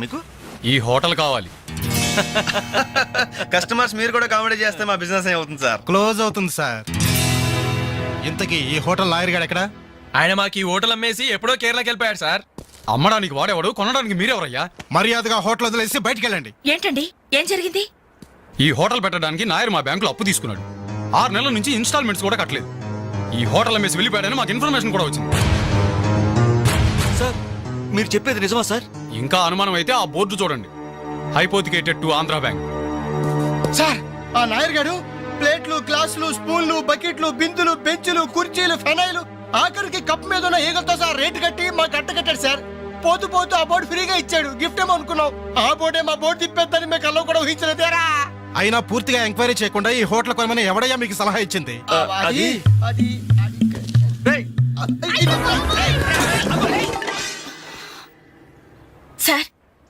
మీకు? ఈ హోటల్ కావాలి. కస్టమర్స్ మీరు కూడా కామెడీ చేస్తే మా బిజినెస్ అవుతుంది సార్? క్లోజ్ అవుతుంది సార్. ఇంతకీ ఈ హోటల్ లాయర్ గారు ఎక్కడ? ఆయన మాకు ఈ హోటల్ అమ్మేసి ఎప్పుడో కేరళకి వెళ్ళిపోయాడు సార్. అమ్మడానికి వాడేవాడు? కొనడానికి మీరెవరయ్యా? మర్యాదగా హోటల్ వదిలేసి బయటికి వెళ్ళండి. ఏంటండి? ఏం జరిగింది? ఈ హోటల్ పెట్టడానికి నాయర్ మా బ్యాంకులో అప్పు తీసుకున్నాడు. ఆరు నెలల నుంచి ఇన్స్టాల్మెంట్స్ కూడా కట్టలేదు. ఈ హోటల్ అమ్మేసి వెళ్ళిపోయాడని మాకు ఇన్ఫర్మేషన్ కూడా వచ్చింది. సార్ మీరు చెప్పేది నిజమా సార్ ఇంకా అనుమానం అయితే ఆ బోర్డు చూడండి hypothecated to Andhra bank sir ఆ నాయర్ గారు ప్లేట్లు గ్లాసులు స్పూన్లు బకెట్లు బిందులు బెంచులు కుర్చీలు ఫెనాయిలు ఆఖరికి కప్ మీద ఉన్న ఈగలతో సార్ రేటు కట్టి మా కట్ట కట్టాడు సార్ పోతూ పోతూ ఆ బోర్డు ఫ్రీగా ఇచ్చాడు గిఫ్ట్ ఏమో అనుకున్నాం ఆ బోర్డే మా బోర్డు తిప్పేద్దని మీకు అల్లం కూడా ఊహించలేదేరా అయినా పూర్తిగా ఎంక్వైరీ చేయకుండా ఈ హోటల్ కొనమని ఎవడయ్యా మీకు సలహా ఇచ్చింది అది అది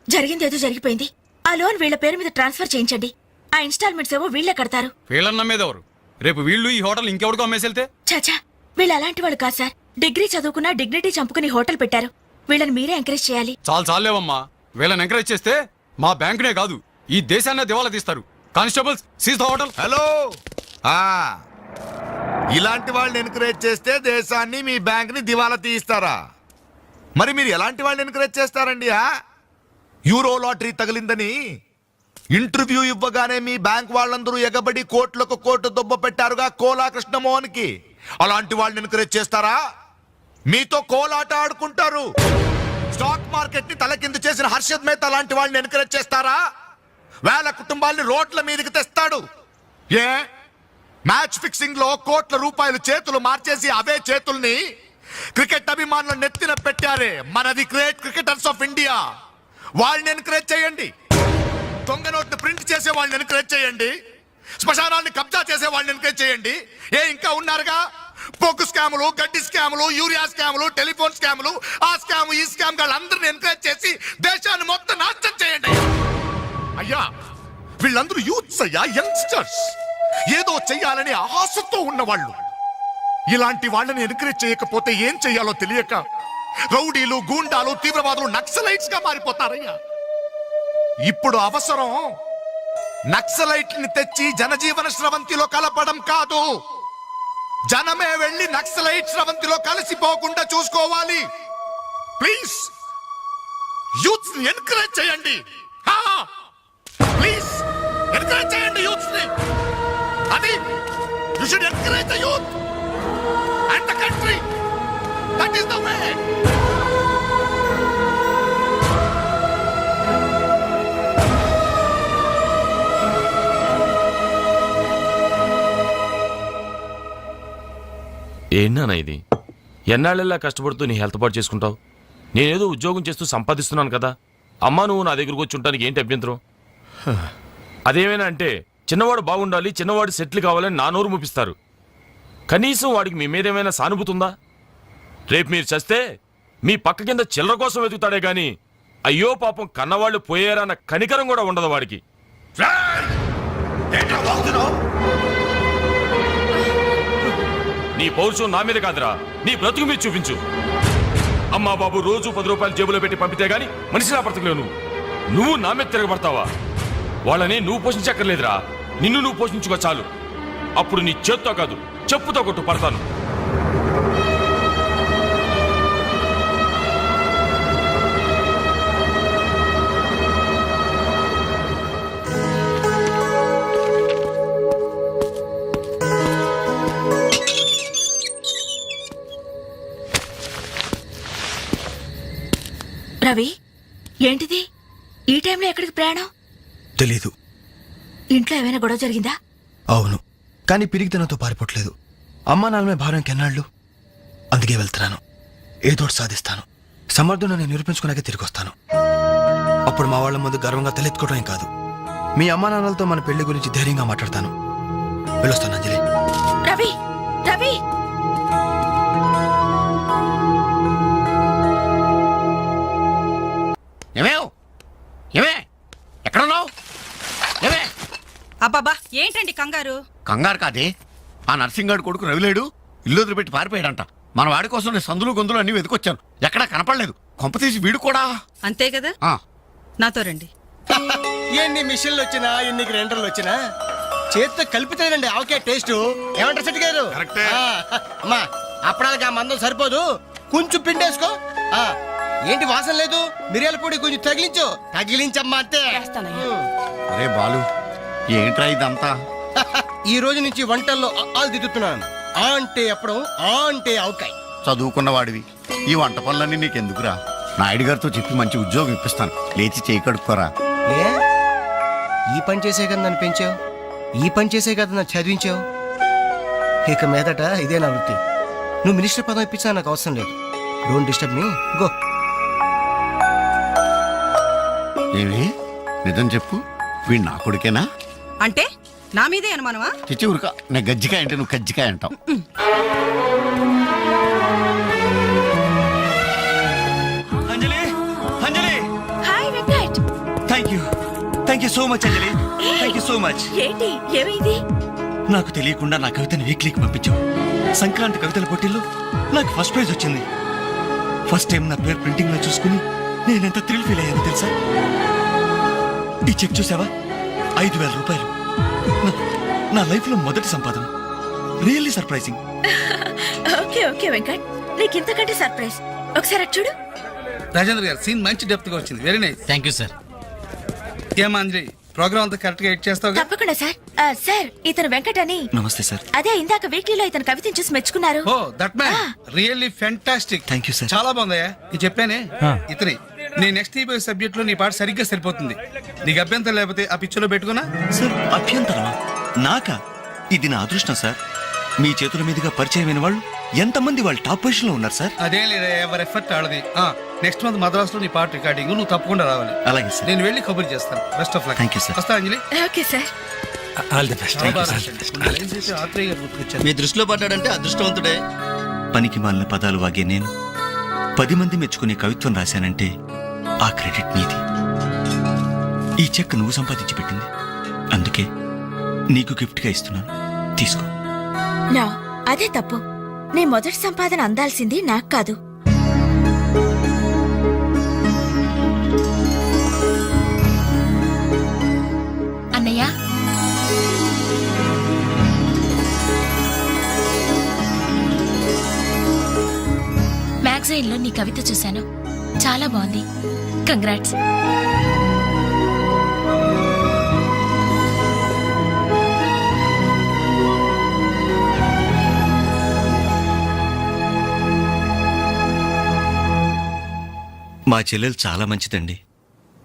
జరిగింది ఏదో జరిగిపోయింది. ఆ లోన్ వీళ్ళ పేరు మీద ట్రాన్స్ఫర్ చేయించండి. ఆ ఇన్స్టాల్మెంట్స్ ఏవో వీళ్ళే కడతారు. వీళ్ళని నమ్మేదెవరు? రేపు వీళ్ళు ఈ హోటల్ ఇంకెవరికో అమ్మేసి వెళ్తే చాచా వీళ్ళు అలాంటి వాళ్ళు కాదు సార్. డిగ్రీ చదువుకున్నా డిగ్నిటీ చంపుకుని హోటల్ పెట్టారు. వీళ్ళని మీరే ఎంకరేజ్ చేయాలి. చాలు చాలేవమ్మా వీళ్ళని ఎంకరేజ్ చేస్తే మా బ్యాంకునే కాదు ఈ దేశాన్నే దివాలా తీస్తారు. Constables seize the hotel hello. ఆ ఇలాంటి వాళ్ళని ఎంకరేజ్ చేస్తే దేశాన్ని మీ బ్యాంక్ని దివాలా తీయిస్తారా? మరి మీరు ఎలాంటి వాళ్ళని ఎంకరేజ్ చేస్తారండి ఆ? యూరో లాటరీ తగిలిందని ఇంటర్వ్యూ ఇవ్వగానే మీ బ్యాంక్ వాళ్ళందరూ ఎగబడి కోట్లకు కోట్లు దొబ్బ పెట్టారుగా కోలా కృష్ణమోహన్కి అలాంటి వాళ్ళని ఎన్కరేజ్ చేస్తారా? మీతో కోలాట ఆడుకుంటారు. స్టాక్ మార్కెట్ని తలకిందు చేసిన హర్షద్ మేత లాంటి వాళ్ళని ఎన్కరేజ్ చేస్తారా? వేల కుటుంబాల్ని రోడ్ల మీదకి తెస్తాడు. ఏ? మ్యాచ్ ఫిక్సింగ్లో కోట్ల రూపాయలు చేతులు మార్చేసి అవే చేతుల్ని క్రికెట్ అభిమానులు నెత్తిన పెట్టారే. మనది గ్రేట్ క్రికెటర్స్ ఆఫ్ ఇండియా వాళ్ళని ఎంకరేజ్ చేయండి. దొంగ నోట్ని ప్రింట్ చేసే వాళ్ళని ఎంకరేజ్ చేయండి. శ్మశానాన్ని కబ్జా చేసే వాళ్ళని ఎంకరేజ్ చేయండి. ఏ ఇంకా ఉన్నారుగా? పొగ్గు స్కాములు గడ్డి స్కాములు యూరియా స్కాములు టెలిఫోన్ స్కాములు ఆ స్కామ్ ఈ స్కామ్ వాళ్ళందరిని ఎంకరేజ్ చేసి దేశాన్ని మొత్తం నాశనం చేయండి. అయ్యా వీళ్ళందరూ యూత్స్ అయ్యా యంగ్స్టర్స్ ఏదో చెయ్యాలని ఆశతో ఉన్నవాళ్ళు. ఇలాంటి వాళ్ళని ఎంకరేజ్ చేయకపోతే ఏం చెయ్యాలో తెలియక రౌడీలు గూండాలు తీవ్రవాదులు నక్సలైట్స్గా మారిపోతారయ్యా. ఇప్పుడు అవసరం నక్సలైట్ని తెచ్చి జనజీవన స్రవంతిలో కలపడం కాదు. జనమే వెళ్ళి నక్సలైట్ స్రవంతిలో కలిసిపోకుండా చూసుకోవాలి. ప్లీజ్ యూత్ ఎన్కరేజ్ చేయండి. ప్లీజ్ ఎన్కరేజ్ చేయండి యూత్ని ఏంటన్నా ఇది? ఎన్నాళ్ళెల్లా కష్టపడుతూ నీ హెల్త్ పాటు చేసుకుంటావు? నేనేదో ఉద్యోగం చేస్తూ సంపాదిస్తున్నాను కదా. అమ్మా నువ్వు నా దగ్గరకు వచ్చి ఉంటానికి ఏంటి అభ్యంతరం? అదేమైనా అంటే చిన్నవాడు బాగుండాలి చిన్నవాడు సెటిల్ కావాలని నా నోరు ముపిస్తారు. కనీసం వాడికి మీ మీద ఏమైనా సానుభూతి ఉందా రేపు మీరు చస్తే మీ పక్క కింద చిల్లర కోసం వెతుకుతాడే గాని అయ్యో పాపం కన్నవాళ్ళు పోయారన్న కనికరం కూడా ఉండదు వాడికి. నీ పౌరుషం నా మీద కాదురా. నీ బ్రతుకు మీద చూపించు. అమ్మా బాబు రోజు పది రూపాయలు జేబులో పెట్టి పంపితే గాని మనిషిలా బ్రతకలేవు నువ్వు. నువ్వు నా మీద తిరగబడతావా? వాళ్ళని నువ్వు పోషించక్కర్లేదురా. నిన్ను నువ్వు పోషించుకో చాలు. అప్పుడు నీ చేత్తో కాదు చెప్పుతో కొట్టు పడతాను. రవి ఏంటిది? ఈ టైంలో ఎక్కడికి ప్రయాణం? తెలీదు. ఇంట్లో ఏమైనా గొడవ జరిగిందా? అవును. కానీ పిరిగితనంతో పారిపోవట్లేదు. అమ్మా నాన్నమే భారం కెన్నాళ్ళు. అందుకే వెళ్తున్నాను. ఏదోటి సాధిస్తాను. సమర్థుడు నేను నిరూపించుకున్నాకే తిరిగి వస్తాను. అప్పుడు మా వాళ్ళ ముందు గర్వంగా తలెత్తుకోవడం కాదు. మీ అమ్మా నాన్నలతో మన పెళ్ళి గురించి ధైర్యంగా మాట్లాడతాను. వెళ్ళొస్తాను అంజలి. రవి! రవి! అబ్బాబా ఏంటండి కంగారు? కంగారు కాదే. ఆ నర్సింగాడు కొడుకు రవిలేడు ఇల్లు వదిలిపెట్టి పారిపోయాడంట. మన వాడి కోసం నేను సందులు గొంతులు అన్ని వెతికొచ్చాను. ఎక్కడా కనపడలేదు. కొంప తీసి వీడు కూడా. అంతే కదా? ఆ, నాతో రండి. ఎన్ని మిషన్లు వచ్చినా ఎన్ని గ్రైండర్లు వచ్చినా చేత్తో కలిపితేనండి ఆవకాయ టేస్ట్. ఏమంటారు సెట్ గారు? కరెక్టే. ఆ, అమ్మా అప్పడానికి ఆ మందం సరిపోదు. కొంచెం పిండేసుకో. ఆ, ఏంటి వాసన లేదు? మిరియాల పొడి కొంచెం తగిలించు. తగిలించమ్మా అంతే. అరే బాలు ఏంట్రా ఇదంతా? ఈ రోజు నుంచి వంటల్లో ఆలు దిద్దుతున్నాను ఆ అంటే అప్పుడు ఆ అంటే ఆవకాయ. చదువుకున్న వాడివి ఈ వంట పనులన్నీ నీకెందుకురా? నాయుడు గారితో చెప్పి మంచి ఉద్యోగం ఇప్పిస్తాను. లేచి చేయి కడుక్కోరా. ఏ? ఈ పని చేసే కదా నన్ను పెంచావు? ఈ పని చేసే కదా నన్ను చదివించావు? ఇక మీదట ఇదే నా వృత్తి. నువ్వు మినిస్టర్ పదం ఇప్పించా నాకు అవసరం లేదు. డోంట్ డిస్టర్బ్ మీ గో ఏమి? నిజం చెప్పు. వీడు నా కొడుకేనా? అంటే నా మీదే అనుమానమా? చిచ్చి ఉరక నేను గజ్జికాయ అంటే నువ్వు కజ్జికాయ అంటావు. Anjali Anjali. Hi Venkat thank you thank you so much Anjali. Thank you so much ఏంటి? ఏమైంది? నాకు తెలియకుండా నా కవితని వీక్లీకి పంపించావు. సంక్రాంతి కవితల పోటీల్లో నాకు ఫస్ట్ ప్రైజ్ వచ్చింది. ఫస్ట్ టైం నా పేరు ప్రింటింగ్లో చూసుకుని నేనెంత థ్రిల్ ఫీల్ అయ్యాను తెలుసా? ఈ చెక్ చూసావా? ఐదు వేల రూపాయలు. నా- నా లైఫ్లో మొదటి సంపాదన. Really surprising okay okay Venkat. నీకు ఇంతకంటే సర్ప్రైజ్ ఒకసారి అటు చూడు. రాజేంద్ర గారు సీన్ మంచి డెప్త్గా వచ్చింది. Very nice thank you sir ఏమా అంజలి ప్రోగ్రామ్ అంతా కరెక్ట్గా ఎడ్ చేస్తావు తప్పకుండా సార్ ఆ, సార్ ఇతను వెంకట్ అని. నమస్తే సార్ అదే ఇందాక వీక్లీలో ఇతను కవితను చూసి మెచ్చుకున్నారు. ఓ that man really fantastic Thank you, sir. చాలా బాగుందయ్యా. ఇది చెప్పానే. ఇతని. నీ నెక్స్ట్ ఈ సబ్జెక్ట్లో నీ పాట సరిగ్గా సరిపోతుంది. నీకు అభ్యంతరం లేకపోతే ఆ పిక్చర్లో పెట్టుకున్నా? సార్ అభ్యంతరమా? నాకా? ఇది నా అదృష్టం సార్. మీ చేతుల మీదుగా పరిచయమైన వాళ్ళు ఎంతమంది వాళ్ళు టాప్ పొజిషన్లో ఉన్నారు సార్? అదేం లేదా ఎవరి ఎఫర్ట్ ఆడది నెక్స్ట్ మంత్ మద్రాస్లో నీ పాట రికార్డింగ్ నువ్వు తప్పకుండా రావాలి. అలాగే సార్. నేను వెళ్ళి కబుర్ చేస్తాను. Best of luck Thank you, sir. వస్తా Anjali? Okay sir. All the best. మీ దృష్టిలో పడ్డాడంటే అదృష్టవంతుడే. పనికి మాలిన పదాలు వాగే నేను పది మంది మెచ్చుకునే కవిత్వం రాశానంటే ఆ క్రెడిట్ నీది. ఈ చెక్ నువ్వు సంపాదించి పెట్టింది. అందుకే నీకు గిఫ్ట్గా ఇస్తున్నాను. తీసుకో. నా అదే తప్పు. నీ మొదటి సంపాదన అందాల్సింది నాకు కాదు. అన్నయ్య? మ్యాగజైన్లో నీ కవిత చూశాను. చాలా బాగుంది. కంగ్రాట్స్ మా చెల్లెలు చాలా మంచిదండి.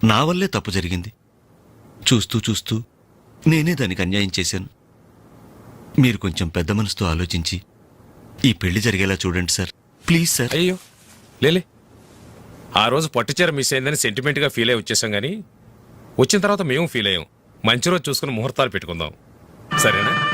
నా వల్లే తప్పు జరిగింది. చూస్తూ చూస్తూ నేనే దానికి అన్యాయం చేశాను. మీరు కొంచెం పెద్ద మనసుతో ఆలోచించి ఈ పెళ్ళి జరిగేలా చూడండి సార్. Please sir. అయ్యో లేలే. ఆ రోజు పట్టుచీర మిస్ అయిందని సెంటిమెంట్గా ఫీల్ అయి వచ్చేసాం కానీ వచ్చిన తర్వాత మేము ఫీల్ అయ్యాం. మంచి రోజు చూసుకుని ముహూర్తాలు పెట్టుకుందాం. సరేనా?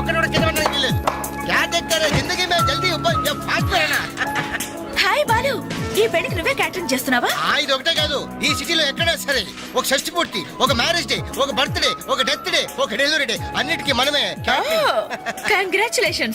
ఒక్కడోడు జల్దీ ఫాస్ట్ హాయ్ బాలు ఈ పెళ్ళికి క్యాటరింగ్ చేస్తున్నావా? ఇది ఒకటే కాదు. ఈ సిటీలో ఎక్కడా సరే ఒక షష్టి ఒక మ్యారేజ్ డే ఒక బర్త్డే ఒక డెత్ డే ఒక డెలివరీ డే అన్నిటికీ మనమే catering.